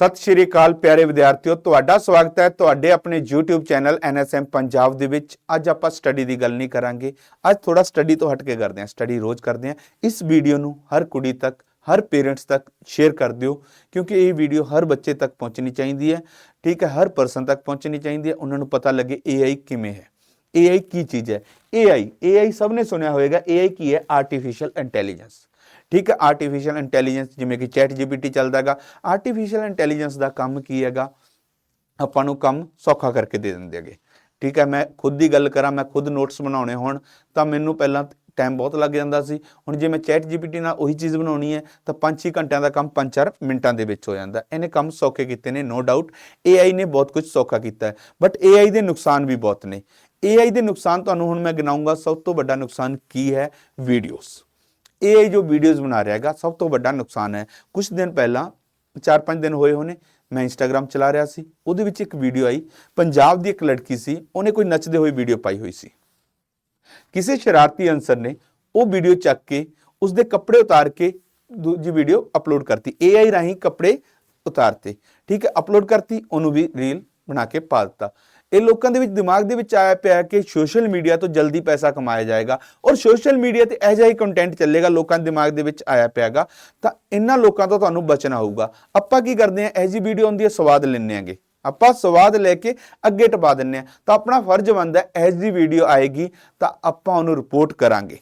ਸਤਿ ਸ਼੍ਰੀ ਅਕਾਲ ਪਿਆਰੇ ਵਿਦਿਆਰਥੀਓ, ਤੁਹਾਡਾ ਸਵਾਗਤ ਹੈ ਤੁਹਾਡੇ ਆਪਣੇ YouTube ਚੈਨਲ NSM ਪੰਜਾਬ ਦੇ ਵਿੱਚ। ਅੱਜ ਆਪਾਂ ਸਟੱਡੀ ਦੀ ਗੱਲ ਨਹੀਂ ਕਰਾਂਗੇ। ਅੱਜ ਥੋੜਾ ਸਟੱਡੀ ਤੋਂ ਹਟ ਕੇ ਕਰਦੇ ਹਾਂ ਸਟੱਡੀ ਰੋਜ਼ ਕਰਦੇ ਹਾਂ। ਇਸ ਵੀਡੀਓ ਨੂੰ ਹਰ ਕੁੜੀ ਤੱਕ, ਹਰ ਪੇਰੈਂਟਸ ਤੱਕ ਸ਼ੇਅਰ ਕਰ ਦਿਓ, ਕਿਉਂਕਿ ਇਹ ਵੀਡੀਓ ਹਰ ਬੱਚੇ ਤੱਕ ਪਹੁੰਚਣੀ ਚਾਹੀਦੀ ਹੈ। ਠੀਕ ਹੈ, ਹਰ ਪਰਸਨ ਤੱਕ ਪਹੁੰਚਣੀ ਚਾਹੀਦੀ ਹੈ। ਉਹਨਾਂ ਨੂੰ ਪਤਾ ਲੱਗੇ AI ਕਿਵੇਂ ਹੈ। AI ਕੀ ਚੀਜ਼ ਹੈ? AI AI ਸਭ ਨੇ ਸੁਣਿਆ ਹੋਵੇਗਾ AI ਕੀ ਹੈ? ਆਰਟੀਫੀਸ਼ੀਅਲ ਇੰਟੈਲੀਜੈਂਸ ਠੀਕ ਹੈ ਆਰਟੀਫੀਸ਼ੀਅਲ ਇੰਟੈਲੀਜੈਂਸ ਜਿਵੇਂ ਕਿ ਚੈਟ ਜੀਪੀਟੀ ਚੱਲਦਾ ਹੈਗਾ ਆਰਟੀਫੀਸ਼ੀਅਲ ਇੰਟੈਲੀਜੈਂਸ ਦਾ ਕੰਮ ਕੀ ਹੈਗਾ? ਆਪਾਂ ਨੂੰ ਕੰਮ ਸੌਖਾ ਕਰਕੇ ਦੇ ਦਿੰਦੇ ਹੈਗੇ। ਠੀਕ ਹੈ, ਮੈਂ ਖੁਦ ਦੀ ਗੱਲ ਕਰਾਂ, ਮੈਂ ਖੁਦ ਨੋਟਸ ਬਣਾਉਣੇ ਹੋਣ, ਤਾਂ ਮੈਨੂੰ ਪਹਿਲਾਂ ਟਾਈਮ ਬਹੁਤ ਲੱਗ ਜਾਂਦਾ ਸੀ। ਹੁਣ ਜੇ ਮੈਂ ਚੈਟ ਜੀਪੀਟੀ ਨਾਲ ਉਹੀ ਚੀਜ਼ ਬਣਾਉਣੀ ਹੈ, ਤਾਂ 5-6 ਘੰਟਿਆਂ ਦਾ ਕੰਮ 5-4 ਮਿੰਟਾਂ ਦੇ ਵਿੱਚ ਹੋ ਜਾਂਦਾ ਇਹਨੇ ਕੰਮ ਸੌਖੇ ਕੀਤੇ ਨੇ ਨੋ ਡਾਊਟ AI ਨੇ ਬਹੁਤ ਕੁਝ ਸੌਖਾ ਕੀਤਾ ਹੈ ਬਟ AI ਦੇ ਨੁਕਸਾਨ ਵੀ ਬਹੁਤ ਨੇ। AI ਦੇ ਨੁਕਸਾਨ ਤੁਹਾਨੂੰ ਹੁਣ ਮੈਂ ਗਿਣਾਉਂਗਾ ਸਭ ਤੋਂ ਵੱਡਾ ਨੁਕਸਾਨ ਕੀ ਹੈ? ਵੀਡੀਓਜ਼ AI ਜੋ ਵੀਡੀਓਜ਼ ਬਣਾ ਰਿਹਾ ਹੈਗਾ, ਸਭ ਤੋਂ ਵੱਡਾ ਨੁਕਸਾਨ ਹੈ। ਕੁਝ ਦਿਨ ਪਹਿਲਾਂ 4-5 ਦਿਨ ਹੋਏ ਹੋਣੇ, ਮੈਂ ਇੰਸਟਾਗ੍ਰam ਚਲਾ ਰਿਹਾ ਸੀ। ਉਹਦੇ ਵਿੱਚ ਇੱਕ ਵੀਡੀਓ ਆਈ। ਪੰਜਾਬ ਦੀ ਇੱਕ ਲੜਕੀ ਸੀ, ਉਹਨੇ ਕੋਈ ਨੱਚਦੇ ਹੋਏ ਵੀਡੀਓ ਪਾਈ ਹੋਈ ਸੀ। ਕਿਸੇ ਸ਼ਰਾਰਤੀ ਅਨਸਰ ਨੇ ਉਹ ਵੀਡੀਓ ਚੱਕ ਕੇ, ਉਸਦੇ ਕੱਪੜੇ ਉਤਾਰ ਕੇ ਦੂਜੀ ਵੀਡੀਓ ਅਪਲੋਡ ਕਰਤੀ। AI ਰਾਹੀਂ ਕੱਪੜੇ ਉਤਾਰਤੇ। ਠੀਕ ਹੈ ਅਪਲੋਡ ਕਰਤੀ, ਉਹਨੂੰ ਵੀ ਰੀਲ ਬਣਾ ਕੇ ਪਾ ਦਿੱਤਾ। ਇਹ ਲੋਕਾਂ ਦੇ ਵਿੱਚ ਦਿਮਾਗ ਦੇ ਵਿੱਚ ਆਇਆ ਪਿਆ ਕਿ ਸੋਸ਼ਲ ਮੀਡੀਆ ਤੋਂ ਜਲਦੀ ਪੈਸਾ ਕਮਾਇਆ ਜਾਏਗਾ ਔਰ ਸੋਸ਼ਲ ਮੀਡੀਆ ਤੇ ਇਹੋ ਜਿਹਾ ਹੀ ਕੰਟੈਂਟ ਚੱਲੇਗਾ, ਲੋਕਾਂ ਦੇ ਦਿਮਾਗ ਦੇ ਵਿੱਚ ਆਇਆ ਪਿਆਗਾ। ਤਾਂ ਇਹਨਾਂ ਲੋਕਾਂ ਤੋਂ ਤੁਹਾਨੂੰ ਬਚਣਾ ਹੋਊਗਾ। ਆਪਾਂ ਕੀ ਕਰਦੇ ਆ ਇਹੋ ਜਿਹੀ ਵੀਡੀਓ ਹੁੰਦੀ ਹੈ, ਸਵਾਦ ਲੈਂਦੇ ਆਂਗੇ ਆਪਾਂ ਸਵਾਦ ਲੈ ਕੇ ਅੱਗੇ ਟਪਾ ਦਿੰਨੇ ਆ ਤਾਂ ਆਪਣਾ ਫਰਜ਼ ਬਣਦਾ ਹੈ, ਇਹੋ ਜਿਹੀ ਵੀਡੀਓ ਆਏਗੀ ਤਾਂ ਆਪਾਂ ਉਹਨੂੰ ਰਿਪੋਰਟ ਕਰਾਂਗੇ।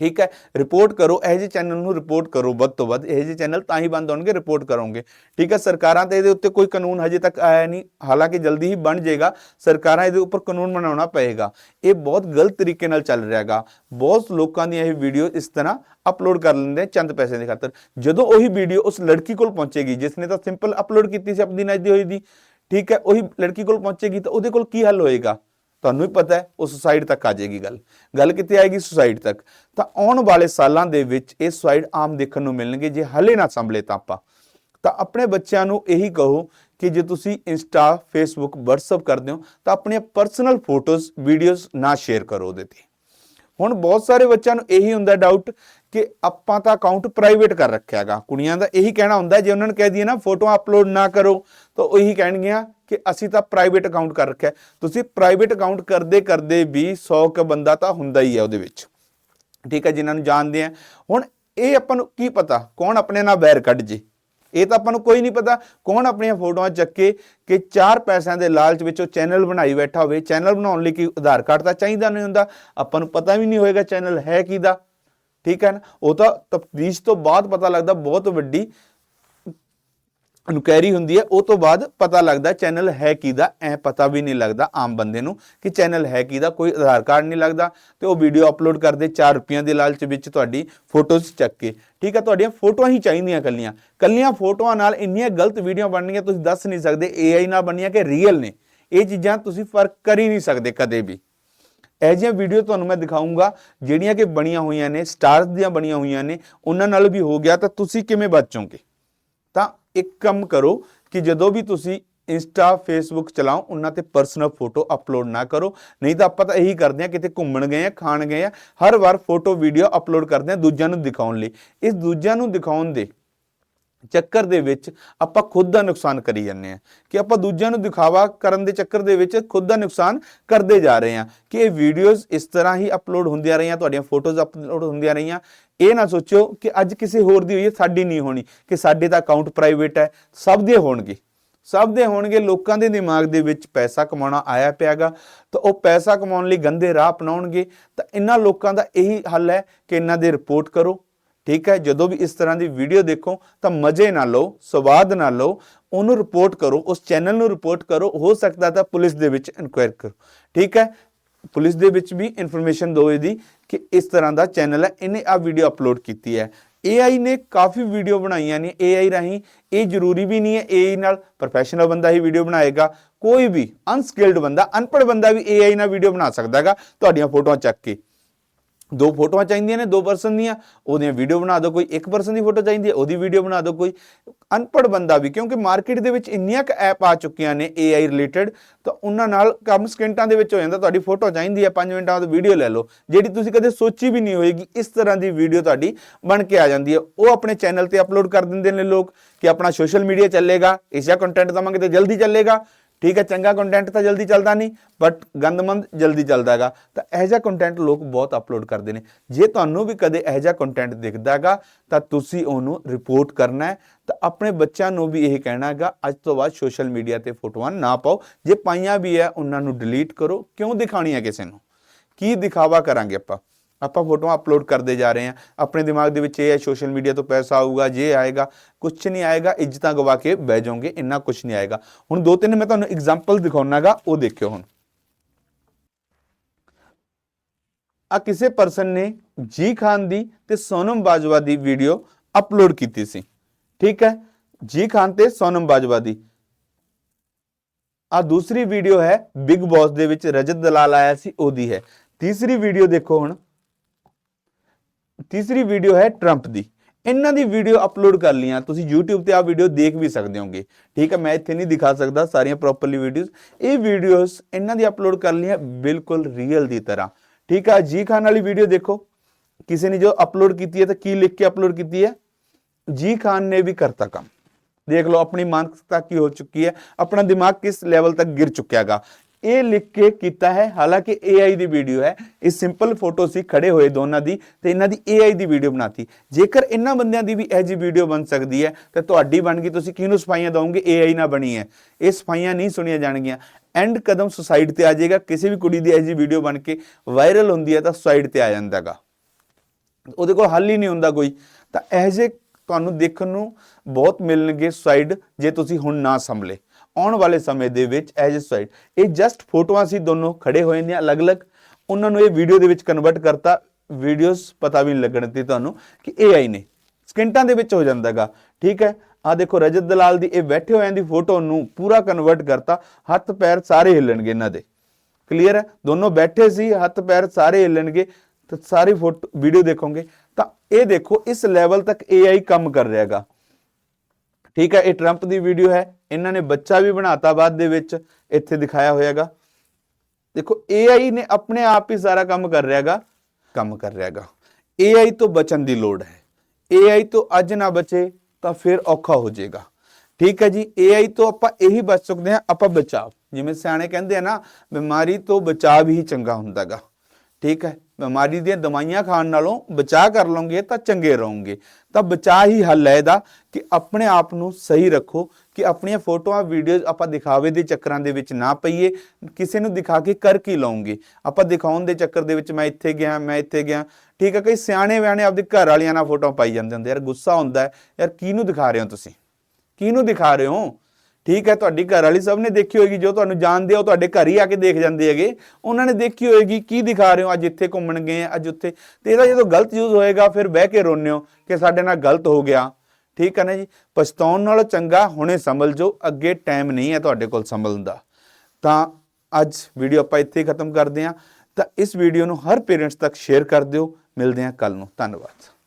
ਠੀਕ ਹੈ? ਰਿਪੋਰਟ ਕਰੋ, ਇਹ ਜਿਹੇ ਚੈਨਲ ਨੂੰ ਰਿਪੋਰਟ ਕਰੋ ਵੱਧ ਤੋਂ ਵੱਧ, ਇਹ ਜਿਹੇ ਚੈਨਲ ਤਾਂ ਹੀ ਬੰਦ ਹੋਣਗੇ ਰਿਪੋਰਟ ਕਰੋਗੇ। ਠੀਕ ਹੈ? ਸਰਕਾਰਾਂ ਤੇ ਇਹਦੇ ਉੱਤੇ ਕੋਈ ਕਾਨੂੰਨ ਹਜੇ ਤੱਕ ਆਇਆ ਨਹੀਂ, ਹਾਲਾਂਕਿ ਜਲਦੀ ਹੀ ਬਣ ਜਾਏਗਾ, ਸਰਕਾਰਾਂ ਇਹਦੇ ਉੱਪਰ ਕਾਨੂੰਨ ਬਣਾਉਣਾ ਪਏਗਾ। ਇਹ ਬਹੁਤ ਗਲਤ ਤਰੀਕੇ ਨਾਲ ਚੱਲ ਰਿਹਾ ਹੈਗਾ। ਬਹੁਤ ਲੋਕਾਂ ਦੀਆਂ ਇਹ ਵੀਡੀਓ ਇਸ ਤਰ੍ਹਾਂ ਅਪਲੋਡ ਕਰ ਲੈਂਦੇ ਚੰਦ ਪੈਸੇ ਦੀ ਖਾਤਰ। ਜਦੋਂ ਉਹੀ ਵੀਡੀਓ ਉਸ ਲੜਕੀ ਕੋਲ ਪਹੁੰਚੇਗੀ, ਜਿਸ ਨੇ ਤਾਂ ਸਿੰਪਲ ਅਪਲੋਡ ਕੀਤੀ ਸੀ, ਆਪਣੀ ਨੱਚਦੀ ਹੋਈ ਦੀ, ਠੀਕ ਹੈ? ਉਹੀ ਲੜਕੀ ਕੋਲ ਪਹੁੰਚੇਗੀ ਤਾਂ ਉਹਦੇ ਕੋਲ ਕੀ ਹੱਲ ਹੋਏਗਾ? ਤੁਹਾਨੂੰ ਵੀ ਪਤਾ ਹੈ, ਉਹ ਸੁਸਾਈਡ ਤੱਕ ਆ ਜਾਏਗੀ ਗੱਲ। ਗੱਲ ਕਿੱਥੇ ਆਏਗੀ? ਸੁਸਾਈਡ ਤੱਕ। ਤਾਂ ਆਉਣ ਵਾਲੇ ਸਾਲਾਂ ਦੇ ਵਿੱਚ ਇਹ ਸੁਸਾਈਡ ਆਮ ਦੇਖਣ ਨੂੰ ਮਿਲਣਗੇ, ਜੇ ਹਲੇ ਨਾ ਸੰਭਲੇ ਤਾਂ ਆਪਾਂ। ਤਾਂ ਆਪਣੇ ਬੱਚਿਆਂ ਨੂੰ ਇਹੀ ਕਹੋ ਕਿ ਜੇ ਤੁਸੀਂ ਇੰਸਟਾ ਫੇਸਬੁੱਕ WhatsApp ਕਰਦੇ ਹੋ, ਤਾਂ ਆਪਣੀਆਂ ਪਰਸਨਲ ਫੋਟੋਜ਼ ਵੀਡੀਓਜ਼ ਨਾ ਸ਼ੇਅਰ ਕਰੋ ਉਹਦੇ ਤੇ। ਹੁਣ ਬਹੁਤ ਸਾਰੇ ਬੱਚਿਆਂ ਨੂੰ ਇਹੀ ਹੁੰਦਾ ਡਾਊਟ ਕਿ ਆਪਾਂ ਤਾਂ ਅਕਾਊਂਟ ਪ੍ਰਾਈਵੇਟ ਕਰ ਰੱਖਿਆ ਹੈਗਾ। ਕੁੜੀਆਂ ਦਾ ਇਹੀ ਕਹਿਣਾ ਹੁੰਦਾ, ਜੇ ਉਹਨਾਂ ਨੂੰ ਕਹਿ ਦਈਏ ਨਾ, ਫੋਟੋਆਂ ਅਪਲੋਡ ਨਾ ਕਰੋ ਤਾਂ ਉਹੀ ਕਹਿਣਗੀਆਂ ਕਿ ਅਸੀਂ ਤਾਂ ਪ੍ਰਾਈਵੇਟ ਅਕਾਊਂਟ ਕਰ ਰੱਖਿਆ। ਤੁਸੀਂ ਪ੍ਰਾਈਵੇਟ ਅਕਾਊਂਟ ਕਰਦੇ ਕਰਦੇ ਵੀ 100 ਕ ਬੰਦਾ ਤਾਂ ਹੁੰਦਾ ਹੀ ਹੈ ਉਹਦੇ ਵਿੱਚ। ਠੀਕ ਹੈ, ਜਿਨ੍ਹਾਂ ਨੂੰ ਜਾਣਦੇ ਆ। ਹੁਣ ਇਹ ਆਪਾਂ ਨੂੰ ਕੀ ਪਤਾ? ਕੌਣ ਆਪਣੇ ਨਾਲ ਵੈਰ ਕੱਢ ਜੇ? ਇਹ ਤਾਂ ਆਪਾਂ ਨੂੰ ਕੋਈ ਨਹੀਂ ਪਤਾ। ਕੌਣ ਆਪਣੀਆਂ ਫੋਟੋਆਂ ਚੱਕੇ ਕਿ ਚਾਰ ਪੈਸਿਆਂ ਦੇ ਲਾਲਚ ਵਿੱਚ ਉਹ ਚੈਨਲ ਬਣਾਈ ਬੈਠਾ ਹੋਵੇ। ਚੈਨਲ ਬਣਾਉਣ ਲਈ ਕੀ ਆਧਾਰ ਕਾਰਡ ਤਾਂ ਚਾਹੀਦਾ ਨਹੀਂ ਹੁੰਦਾ। ਆਪਾਂ ਨੂੰ ਪਤਾ ਵੀ ਨਹੀਂ ਹੋਏਗਾ ਚੈਨਲ ਹੈ ਕਿਹਦਾ। ਠੀਕ ਹੈ ਨਾ? ਉਹ ਤਾਂ ਤਫਤੀਸ਼ ਤੋਂ ਬਾਅਦ ਪਤਾ ਲੱਗਦਾ ਬਹੁਤ ਵੱਡੀ ਇਨਕੁਆਇਰੀ ਹੁੰਦੀ ਹੈ, ਉਹ ਤੋਂ ਬਾਅਦ ਪਤਾ ਲੱਗਦਾ ਚੈਨਲ ਹੈ ਕੀ ਦਾ ਐ ਪਤਾ ਵੀ ਨਹੀਂ ਲੱਗਦਾ ਆਮ ਬੰਦੇ ਨੂੰ ਕਿ ਚੈਨਲ ਹੈ ਕੀ ਦਾ ਕੋਈ ਆਧਾਰ ਕਾਰਡ ਨਹੀਂ ਲੱਗਦਾ ਤੇ ਉਹ ਵੀਡੀਓ ਅਪਲੋਡ ਕਰਦੇ 4 ਰੁਪਈਆਂ ਦੇ ਲਾਲਚ ਵਿੱਚ ਤੁਹਾਡੀ ਫੋਟੋਜ਼ ਚੱਕ ਕੇ। ਠੀਕ ਹੈ, ਤੁਹਾਡੀਆਂ ਫੋਟੋਆਂ ਹੀ ਚਾਹੀਦੀਆਂ ਕੱਲੀਆਂ ਕੱਲੀਆਂ ਫੋਟੋਆਂ ਨਾਲ ਇੰਨੀਆਂ ਗਲਤ ਵੀਡੀਓ ਬਣਨੀਆਂ, ਤੁਸੀਂ ਦੱਸ ਨਹੀਂ ਸਕਦੇ AI ਨਾਲ ਬਣਨੀਆਂ ਕਿ ਰੀਅਲ ਨੇ। ਇਹ ਚੀਜ਼ਾਂ ਤੁਸੀਂ ਫ਼ਰਕ ਕਰ ਹੀ ਨਹੀਂ ਸਕਦੇ ਕਦੇ ਵੀ। ਇਹ ਜਿਹੀਆਂ ਵੀਡੀਓ ਤੁਹਾਨੂੰ ਮੈਂ ਦਿਖਾਉਂਗਾ ਜਿਹੜੀਆਂ ਕਿ ਬਣੀਆਂ ਹੋਈਆਂ ਨੇ ਸਟਾਰਸ ਦੀਆਂ ਬਣੀਆਂ ਹੋਈਆਂ ਨੇ, ਉਹਨਾਂ ਨਾਲ ਵੀ ਹੋ ਗਿਆ, ਤਾਂ ਤੁਸੀਂ ਕਿਵੇਂ ਬਚੋਗੇ? ਤਾਂ ਇੱਕ ਕੰਮ ਕਰੋ ਕਿ ਜਦੋਂ ਵੀ ਤੁਸੀਂ ਇੰਸਟਾ, ਫੇਸਬੁੱਕ ਚਲਾਓ, ਉਹਨਾਂ ਤੇ ਪਰਸਨਲ ਫੋਟੋ ਅਪਲੋਡ ਨਾ ਕਰੋ। ਨਹੀਂ ਤਾਂ ਆਪਾਂ ਤਾਂ ਇਹੀ ਕਰਦੇ ਆ ਕਿਤੇ ਘੁੰਮਣ ਗਏ ਆ ਖਾਣ ਗਏ ਆ ਹਰ ਵਾਰ ਫੋਟੋ ਵੀਡੀਓ ਅਪਲੋਡ ਕਰਦੇ ਆ ਦੂਜਿਆਂ ਨੂੰ ਦਿਖਾਉਣ ਲਈ। ਇਸ ਦੂਜਿਆਂ ਨੂੰ ਦਿਖਾਉਣ ਦੇ ਚੱਕਰ ਦੇ ਵਿੱਚ ਆਪਾਂ ਖੁਦ ਦਾ ਨੁਕਸਾਨ ਕਰੀ ਜਾਂਦੇ ਆ ਕਿ ਆਪਾਂ ਦੂਜਿਆਂ ਨੂੰ ਦਿਖਾਵਾ ਕਰਨ ਦੇ ਚੱਕਰ ਦੇ ਵਿੱਚ ਖੁਦ ਦਾ ਨੁਕਸਾਨ ਕਰਦੇ ਜਾ ਰਹੇ ਆ ਕਿ ਇਹ ਵੀਡੀਓਜ਼ ਇਸ ਤਰ੍ਹਾਂ ਹੀ ਅਪਲੋਡ ਹੁੰਦੀਆਂ ਰਹੀਆਂ, ਤੁਹਾਡੀਆਂ ਫੋਟੋਜ਼ ਅਪਲੋਡ ਹੁੰਦੀਆਂ ਰਹੀਆਂ। ਇਹ ਨਾ ਸੋਚਿਓ ਕਿ ਅੱਜ ਕਿਸੇ ਹੋਰ ਦੀ ਹੋਈ ਹੈ, ਸਾਡੀ ਨਹੀਂ ਹੋਣੀ, ਕਿ ਸਾਡੇ ਦਾ ਅਕਾਊਂਟ ਪ੍ਰਾਈਵੇਟ ਹੈ, ਸਭ ਦੇ ਹੋਣਗੇ। ਸਭ ਦੇ ਹੋਣਗੇ, ਲੋਕਾਂ ਦੇ ਦਿਮਾਗ ਦੇ ਵਿੱਚ ਪੈਸਾ ਕਮਾਉਣਾ ਆਇਆ ਪਿਆਗਾ, ਤਾਂ ਉਹ ਪੈਸਾ ਕਮਾਉਣ ਲਈ ਗੰਦੇ ਰਾਹ ਅਪਣਾਉਣਗੇ। ਤਾਂ ਇਹਨਾਂ ਲੋਕਾਂ ਦਾ ਇਹੀ ਹੱਲ ਹੈ ਕਿ ਇਹਨਾਂ ਦੇ ਰਿਪੋਰਟ ਕਰੋ, ਠੀਕ ਹੈ? ਜਦੋਂ ਵੀ ਇਸ ਤਰ੍ਹਾਂ ਦੀ ਵੀਡੀਓ ਦੇਖੋ, ਤਾਂ ਮਜ਼ੇ ਨਾਲ ਲਓ, ਸਵਾਦ ਨਾਲ ਲਓ, ਉਹਨੂੰ ਰਿਪੋਰਟ ਕਰੋ, ਉਸ ਚੈਨਲ ਨੂੰ ਰਿਪੋਰਟ ਕਰੋ, ਹੋ ਸਕਦਾ ਤਾਂ ਪੁਲਿਸ ਦੇ ਵਿੱਚ ਇਨਕੁਆਇਰ ਕਰੋ, ਠੀਕ ਹੈ? ਪੁਲਿਸ ਦੇ ਵਿੱਚ ਵੀ ਇਨਫੋਰਮੇਸ਼ਨ ਦਿਓ ਇਹਦੀ ਕਿ ਇਸ ਤਰ੍ਹਾਂ ਦਾ ਚੈਨਲ ਹੈ, ਇਹਨੇ ਆ ਵੀਡੀਓ ਅਪਲੋਡ ਕੀਤੀ ਹੈ। AI ਨੇ ਕਾਫੀ ਵੀਡੀਓ ਬਣਾਈਆਂ ਨੇ AI ਰਾਹੀਂ। ਇਹ ਜ਼ਰੂਰੀ ਵੀ ਨਹੀਂ ਹੈ AI ਨਾਲ ਪ੍ਰੋਫੈਸ਼ਨਲ ਬੰਦਾ ਹੀ ਵੀਡੀਓ ਬਣਾਏਗਾ। ਕੋਈ ਵੀ ਅਨਸਕਿਲਡ ਬੰਦਾ, ਅਨਪੜ੍ਹ ਬੰਦਾ ਵੀ AI ਨਾਲ ਵੀਡੀਓ ਬਣਾ ਸਕਦਾ ਹੈਗਾ। ਤੁਹਾਡੀਆਂ ਫੋਟੋਆਂ ਚੱਕ ਕੇ ਦੋ ਫੋਟੋਆਂ ਚਾਹੀਦੀਆਂ ਨੇ, ਦੋ ਪਰਸਨ ਦੀਆਂ, ਉਹਦੀਆਂ ਵੀਡੀਓ ਬਣਾ ਦਿਓ, ਕੋਈ ਇੱਕ ਪਰਸਨ ਦੀ ਫੋਟੋ ਚਾਹੀਦੀ ਹੈ, ਉਹਦੀ ਵੀਡੀਓ ਬਣਾ ਦਿਓ, ਕੋਈ ਅਨਪੜ੍ਹ ਬੰਦਾ ਵੀ, ਕਿਉਂਕਿ ਮਾਰਕੀਟ ਦੇ ਵਿੱਚ ਇੰਨੀਆਂ ਕ ਐਪ ਆ ਚੁੱਕੀਆਂ ਨੇ AI ਰਿਲੇਟਡ ਤਾਂ ਉਹਨਾਂ ਨਾਲ ਕੰਮ ਸਕਿੰਟਾਂ ਦੇ ਵਿੱਚ ਹੋ ਜਾਂਦਾ, ਤੁਹਾਡੀ ਫੋਟੋ ਚਾਹੀਦੀ ਹੈ 5 ਮਿੰਟਾਂ ਬਾਅਦ ਵੀਡੀਓ ਲੈ ਲਓ, ਜਿਹੜੀ ਤੁਸੀਂ ਕਦੇ ਸੋਚੀ ਵੀ ਨਹੀਂ ਹੋਏਗੀ, ਇਸ ਤਰ੍ਹਾਂ ਦੀ ਵੀਡੀਓ ਤੁਹਾਡੀ ਬਣ ਕੇ ਆ ਜਾਂਦੀ ਹੈ, ਉਹ ਆਪਣੇ ਚੈਨਲ ਤੇ ਅਪਲੋਡ ਕਰ ਦਿੰਦੇ ਨੇ ਲੋਕ, ਕਿ ਆਪਣਾ ਸੋਸ਼ਲ ਮੀਡੀਆ ਚੱਲੇਗਾ, ਇਸ ਕੰਟੈਂਟ ਦਵਾਂਗੇ ਤੇ ਜਲਦੀ ਚੱਲੇਗਾ ਠੀਕ ਹੈ, ਚੰਗਾ ਕੰਟੈਂਟ ਤਾਂ ਜਲਦੀ ਚੱਲਦਾ ਨਹੀਂ ਬਟ ਗੰਦਮੰਦ ਜਲਦੀ ਚੱਲਦਾ ਹੈਗਾ। ਤਾਂ ਇਹੋ ਜਿਹਾ ਕੰਟੈਂਟ ਲੋਕ ਬਹੁਤ ਅਪਲੋਡ ਕਰਦੇ ਨੇ। ਜੇ ਤੁਹਾਨੂੰ ਵੀ ਕਦੇ ਇਹੋ ਜਿਹਾ ਕੰਟੈਂਟ ਦਿਖਦਾ ਹੈਗਾ, ਤਾਂ ਤੁਸੀਂ ਉਹਨੂੰ ਰਿਪੋਰਟ ਕਰਨਾ ਹੈ। ਤਾਂ ਆਪਣੇ ਬੱਚਿਆਂ ਨੂੰ ਵੀ ਇਹ ਕਹਿਣਾ ਹੈਗਾ, ਅੱਜ ਤੋਂ ਬਾਅਦ ਸੋਸ਼ਲ ਮੀਡੀਆ ਤੇ ਫੋਟੋਆਂ ਨਾ ਪਾਓ। ਜੇ ਪਾਈਆਂ ਵੀ ਹੈ, ਉਹਨਾਂ ਨੂੰ ਡਿਲੀਟ ਕਰੋ। ਕਿਉਂ ਦਿਖਾਣੀ ਹੈ ਕਿਸੇ ਨੂੰ? ਕੀ ਦਿਖਾਵਾ ਕਰਾਂਗੇ ਆਪਾਂ? ਆਪਾਂ ਫੋਟੋਆਂ ਅਪਲੋਡ ਕਰਦੇ ਜਾ ਰਹੇ ਹਾਂ। ਆਪਣੇ ਦਿਮਾਗ ਦੇ ਵਿੱਚ ਇਹ ਹੈ ਸੋਸ਼ਲ ਮੀਡੀਆ ਤੋਂ ਪੈਸਾ ਆਊਗਾ, ਜੇ ਆਏਗਾ ਕੁਝ ਨਹੀਂ ਆਏਗਾ, ਇੱਜ਼ਤਾਂ ਗਵਾ ਕੇ ਬਹਿ ਜਾਓਗੇ, ਇੰਨਾ ਕੁਝ ਨਹੀਂ ਆਏਗਾ। ਹੁਣ ਦੋ ਤਿੰਨ ਮੈਂ ਤੁਹਾਨੂੰ ਐਗਜ਼ਾਮਪਲ ਦਿਖਾਉਣਾਗਾ, ਉਹ ਦੇਖਿਓ ਹੁਣ। ਆ ਕਿਸੇ ਪਰਸਨ ਨੇ ਜੀ ਖਾਨ ਦੀ ਤੇ ਸੋਨਮ ਬਾਜਵਾ ਦੀ ਵੀਡੀਓ ਅਪਲੋਡ ਕੀਤੀ ਸੀ। ਠੀਕ ਹੈ? ਜੀ ਖਾਨ ਤੇ ਸੋਨਮ ਬਾਜਵਾ ਦੀ। ਆ ਦੂਸਰੀ ਵੀਡੀਓ ਹੈ ਬਿਗ ਬੌਸ ਦੇ ਵਿੱਚ ਰਜਤ ਦਲਾਲ ਆਇਆ ਸੀ, ਉਹਦੀ ਹੈ। ਤੀਸਰੀ ਵੀਡੀਓ ਦੇਖੋ ਹੁਣ। ਤੀਸਰੀ ਵੀਡੀਓ ਹੈ ਟਰੰਪ ਦੀ। ਇਹਨਾਂ ਦੀ ਵੀਡੀਓ ਅਪਲੋਡ ਕਰ ਲੀਆਂ ਤੁਸੀਂ YouTube ਤੇ ਆ ਵੀਡੀਓ ਦੇਖ ਵੀ ਸਕਦੇ ਹੋਗੇ। ਠੀਕ ਹੈ, ਮੈਂ ਇੱਥੇ ਨਹੀਂ ਦਿਖਾ ਸਕਦਾ ਸਾਰੀਆਂ ਪ੍ਰੋਪਰਲੀ ਵੀਡੀਓਜ਼ ਇਹ ਵੀਡੀਓਜ਼ ਇਹਨਾਂ ਦੀ ਅਪਲੋਡ ਕਰ ਲਈਆਂ ਬਿਲਕੁਲ ਰੀਅਲ ਦੀ ਤਰ੍ਹਾਂ। ਠੀਕ ਹੈ, ਜੀ ਖਾਨ ਵਾਲੀ ਵੀਡੀਓ ਦੇਖੋ। ਕਿਸੇ ਨੇ ਜੋ ਅਪਲੋਡ ਕੀਤੀ ਹੈ ਤਾਂ ਕੀ ਲਿਖ ਕੇ ਅਪਲੋਡ ਕੀਤੀ ਹੈ? ਜੀ ਖਾਨ ਨੇ ਵੀ ਕਰਤਾ ਕੰਮ। ਦੇਖ ਲਓ, ਆਪਣੀ ਮਾਨਸਿਕਤਾ ਕੀ ਹੋ ਚੁੱਕੀ ਹੈ। ਆਪਣਾ ਦਿਮਾਗ ਕਿਸ ਲੈਵਲ ਤੱਕ ਗਿਰ ਚੁੱਕਿਆਗਾ ਇਹ ਲਿਖ ਕੇ ਕੀਤਾ ਹੈ। ਹਾਲਾਂਕਿ AI ਦੀ ਵੀਡੀਓ ਹੈ। ਇਹ ਸਿੰਪਲ ਫੋਟੋ ਸੀ, ਖੜੇ ਹੋਏ ਦੋਨਾਂ ਦੀ ਤੇ ਇਹਨਾਂ ਦੀ AI ਦੀ ਵੀਡੀਓ ਬਣਾਤੀ। ਜੇਕਰ ਇਹਨਾਂ ਬੰਦਿਆਂ ਦੀ ਵੀ ਇਹ ਜੀ ਵੀਡੀਓ ਬਣ ਸਕਦੀ ਹੈ, ਤਾਂ ਤੁਹਾਡੀ ਬਣ ਗਈ। ਤੁਸੀਂ ਕਿਹਨੂੰ ਸਫਾਈਆਂ ਦਵੋਗੇ? AI ਨਾ ਬਣੀ ਹੈ। ਇਹ ਸਫਾਈਆਂ ਨਹੀਂ ਸੁਣੀਆਂ ਜਾਣਗੀਆਂ। ਐਂਡ ਕਦਮ ਸੁਸਾਈਡ ਤੇ ਆ ਜਾਏਗਾ। ਕਿਸੇ ਵੀ ਕੁੜੀ ਦੀ ਇਹ ਜੀ ਵੀਡੀਓ ਬਣ ਕੇ ਵਾਇਰਲ ਹੁੰਦੀ ਹੈ ਤਾਂ ਸੁਸਾਈਡ ਤੇ ਆ ਜਾਂਦਾਗਾ। ਉਹਦੇ ਕੋਲ ਹੱਲ ਹੀ ਨਹੀਂ ਹੁੰਦਾ ਕੋਈ। ਤਾਂ ਇਹ ਜੇ ਤੁਹਾਨੂੰ ਦੇਖਣ ਨੂੰ ਬਹੁਤ ਮਿਲਣਗੇ ਸੁਸਾਈਡ ਜੇ ਤੁਸੀਂ ਹੁਣ ਨਾ ਸੰਭਲੇ। ਆਉਣ ਵਾਲੇ ਸਮੇਂ ਦੇ ਵਿੱਚ ਐਜ ਅ ਸੁਸਾਈਡ ਇਹ ਜਸਟ ਫੋਟੋਆਂ ਸੀ ਦੋਨੋਂ ਖੜੇ ਹੋਏ ਨੇ ਅਲੱਗ-ਅਲੱਗ। ਉਹਨਾਂ ਨੂੰ ਇਹ ਵੀਡੀਓ ਦੇ ਵਿੱਚ ਕਨਵਰਟ ਕਰਤਾ। ਵੀਡੀਓਜ਼ ਪਤਾ ਵੀ ਨਹੀਂ ਲੱਗਣ ਤੇ ਤੁਹਾਨੂੰ ਕਿ AI ਨੇ। ਸਕਿੰਟਾਂ ਦੇ ਵਿੱਚ ਹੋ ਜਾਂਦਾਗਾ। ਠੀਕ ਹੈ? ਆ ਦੇਖੋ, ਰਜਤ ਦਲਾਲ ਦੀ ਇਹ ਬੈਠੇ ਹੋਇਆਂ ਦੀ ਫੋਟੋ ਨੂੰ ਪੂਰਾ ਕਨਵਰਟ ਕਰਤਾ। ਹੱਥ ਪੈਰ ਸਾਰੇ ਹਿੱਲਣਗੇ ਇਹਨਾਂ ਦੇ। ਕਲੀਅਰ ਹੈ? ਦੋਨੋਂ ਬੈਠੇ ਸੀ, ਹੱਥ ਪੈਰ ਸਾਰੇ ਹਿੱਲਣਗੇ। ਤਾਂ ਸਾਰੀ ਫੋਟੋ ਵੀਡੀਓ ਦੇਖੋਗੇ। ਤਾਂ ਇਹ ਦੇਖੋ, ਇਸ ਲੈਵਲ ਤੱਕ AI ਕੰਮ ਕਰ ਰਿਹਾ ਹੈਗਾ ਠੀਕ ਹੈ, ਇਹ ਟਰੰਪ ਦੀ ਵੀਡੀਓ ਹੈ। ਇਹਨਾਂ ਨੇ ਬੱਚਾ ਵੀ ਬਣਾਤਾ ਬਾਅਦ ਦੇ ਵਿੱਚ, ਇੱਥੇ ਦਿਖਾਇਆ ਹੋਇਆਗਾ। ਦੇਖੋ AI ਨੇ ਆਪਣੇ ਆਪ ਹੀ ਸਾਰਾ ਕੰਮ ਕਰ ਰਿਹਾਗਾ। ਕੰਮ ਕਰ ਰਿਹਾਗਾ। AI ਤੋਂ ਬਚਣ ਦੀ ਲੋੜ ਹੈ। AI ਤੋਂ ਅੱਜ ਨਾ ਬਚੇ, ਤਾਂ ਫਿਰ ਔਖਾ ਹੋ ਜਾਏਗਾ। ਠੀਕ ਹੈ ਜੀ AI ਤੋਂ ਆਪਾਂ ਇਹੀ ਬਚ ਸਕਦੇ ਹਾਂ, ਆਪਾਂ ਬਚਾਓ। ਜਿਵੇਂ ਸਿਆਣੇ ਕਹਿੰਦੇ ਆ ਨਾ, ਬਿਮਾਰੀ ਤੋਂ ਬਚਾਅ ਹੀ ਚੰਗਾ ਹੁੰਦਾਗਾ। ਠੀਕ ਹੈ ਬਿਮਾਰੀ ਦੀਆਂ ਦਵਾਈਆਂ ਖਾਣ ਨਾਲੋਂ ਬਚਾਅ ਕਰ ਲਓਗੇ ਤਾਂ ਚੰਗੇ ਰਹੋਗੇ। ਤਾਂ ਬਚਾਅ ਹੀ ਹੱਲ ਹੈ ਇਹਦਾ ਕਿ ਆਪਣੇ ਆਪ ਨੂੰ ਸਹੀ ਰੱਖੋ, ਕਿ ਆਪਣੀਆਂ ਫੋਟੋਆਂ, ਵੀਡੀਓਜ਼ ਆਪਾਂ ਦਿਖਾਵੇ ਦੇ ਚੱਕਰਾਂ ਦੇ ਵਿੱਚ ਨਾ ਪਈਏ, ਕਿਸੇ ਨੂੰ ਦਿਖਾ ਕੇ ਕਰ ਕੀ ਲਓਗੇ। ਆਪਾਂ ਦਿਖਾਉਣ ਦੇ ਚੱਕਰ ਦੇ ਵਿੱਚ ਮੈਂ ਇੱਥੇ ਗਿਆ, ਮੈਂ ਇੱਥੇ ਗਿਆ। ਠੀਕ ਹੈ ਕਈ ਸਿਆਣੇ ਵਿਆਣੇ ਆਪਦੇ ਘਰ ਵਾਲਿਆਂ ਨਾਲ ਫੋਟੋਆਂ ਪਾਈ ਜਾਂਦੇ ਹੁੰਦੇ ਯਾਰ ਗੁੱਸਾ ਹੁੰਦਾ ਹੈ। ਯਾਰ ਕਿਹਨੂੰ ਦਿਖਾ ਰਹੇ ਹੋ ਤੁਸੀਂ? ਕਿਹਨੂੰ ਦਿਖਾ ਰਹੇ ਹੋ? ਠੀਕ ਹੈ, ਤੁਹਾਡੀ ਘਰ ਵਾਲੀ ਸਭ ਨੇ ਦੇਖੀ ਹੋਏਗੀ, ਜੋ ਤੁਹਾਨੂੰ ਜਾਣਦੇ ਹੋ ਤੁਹਾਡੇ ਘਰ ਹੀ ਆ ਕੇ ਦੇਖ ਜਾਂਦੇ ਹੈਗੇ। ਉਹਨਾਂ ਨੇ ਦੇਖੀ ਹੋਏਗੀ, ਕੀ ਦਿਖਾ ਰਹੇ ਹੋ? ਅੱਜ ਇੱਥੇ ਘੁੰਮਣ ਗਏ ਆ, ਅੱਜ ਉੱਥੇ। ਤੇ ਇਹਦਾ ਜਦੋਂ ਗਲਤ ਯੂਜ਼ ਹੋਏਗਾ, ਫਿਰ ਬਹਿ ਕੇ ਰੋਨੇ ਹੋ ਕਿ ਸਾਡੇ ਨਾਲ ਗਲਤ ਹੋ ਗਿਆ। ਠੀਕ ਹੈ ਨਾ ਜੀ? ਪਛਤਾਉਣ ਨਾਲੋਂ ਚੰਗਾ, ਹੁਣੇ ਸੰਭਲ ਜੋ ਅੱਗੇ ਟਾਈਮ ਨਹੀਂ ਹੈ ਤੁਹਾਡੇ ਕੋਲ ਸੰਭਲਣ ਦਾ। ਤਾਂ ਅੱਜ ਵੀਡੀਓ ਆਪਾਂ ਇੱਥੇ ਹੀ ਖਤਮ ਕਰਦੇ ਹਾਂ। ਤਾਂ ਇਸ ਵੀਡੀਓ ਨੂੰ ਹਰ ਪੇਰੈਂਟਸ ਤੱਕ ਸ਼ੇਅਰ ਕਰ ਦਿਓ। ਮਿਲਦੇ ਹਾਂ ਕੱਲ ਨੂੰ। ਧੰਨਵਾਦ।